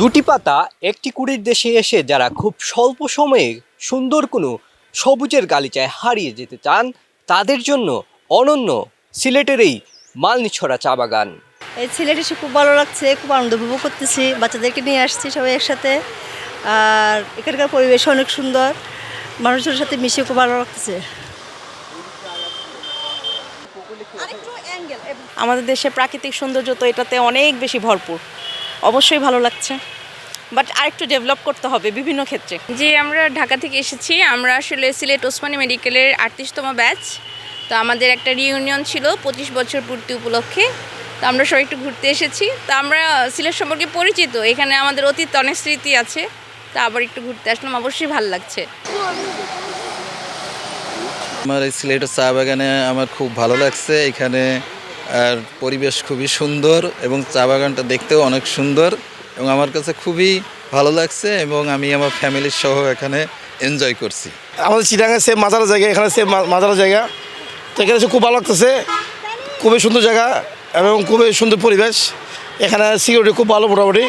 দুটি পাতা একটি কুড়ির দেশে এসে যারা খুব স্বল্প সময়ে সুন্দর কোনো সবুজের গালিচায় হারিয়ে যেতে চান তাদের জন্য অনন্য সিলেটের এই মালনিছড়া চা বাগান। এই সিলেটে এসে খুব ভালো লাগছে খুব আনন্দ উপভোগ করতেছি বাচ্চাদেরকে নিয়ে আসছি সবাই একসাথে। আর এখানকার পরিবেশ অনেক সুন্দর মানুষের সাথে মিশে খুব ভালো লাগতেছে। আমাদের দেশে প্রাকৃতিক সৌন্দর্য তো এটাতে অনেক বেশি ভরপুর। অবশ্যই ভালো লাগছে। বাট আরেকটু ডেভেলপ করতে হবে বিভিন্ন ক্ষেত্রে। জি আমরা ঢাকা থেকে এসেছি। আমরা আসলে সিলেট ওসমানী মেডিকেলের আটত্রিশতম ব্যাচ তো আমাদের একটা রিইউনিয়ন ছিল পঁচিশ বছর পূর্তি উপলক্ষে। তো আমরা সবাই একটু ঘুরতে এসেছি। তো আমরা সিলেট সম্পর্কে পরিচিত। এখানে আমাদের অতীত অনেক স্মৃতি আছে। তা আবার একটু ঘুরতে আসলাম। অবশ্যই ভালো লাগছে। আমার এই সিলেটের চা বাগানে আমার খুব ভালো লাগছে। এখানে আর পরিবেশ খুবই সুন্দর এবং চা বাগানটা দেখতেও অনেক সুন্দর এবং আমার কাছে খুবই ভালো লাগছে এবং আমি আমার ফ্যামিলির সহ এখানে এনজয় করছি। আমাদের চিটাঙ্গে সে মাজার জায়গা, এখানে সে মাজার জায়গা। তো এখানে খুব ভালো লাগতেছে। খুবই সুন্দর জায়গা এবং খুবই সুন্দর পরিবেশ। এখানে সিকিউরিটি খুব ভালো মোটামুটি।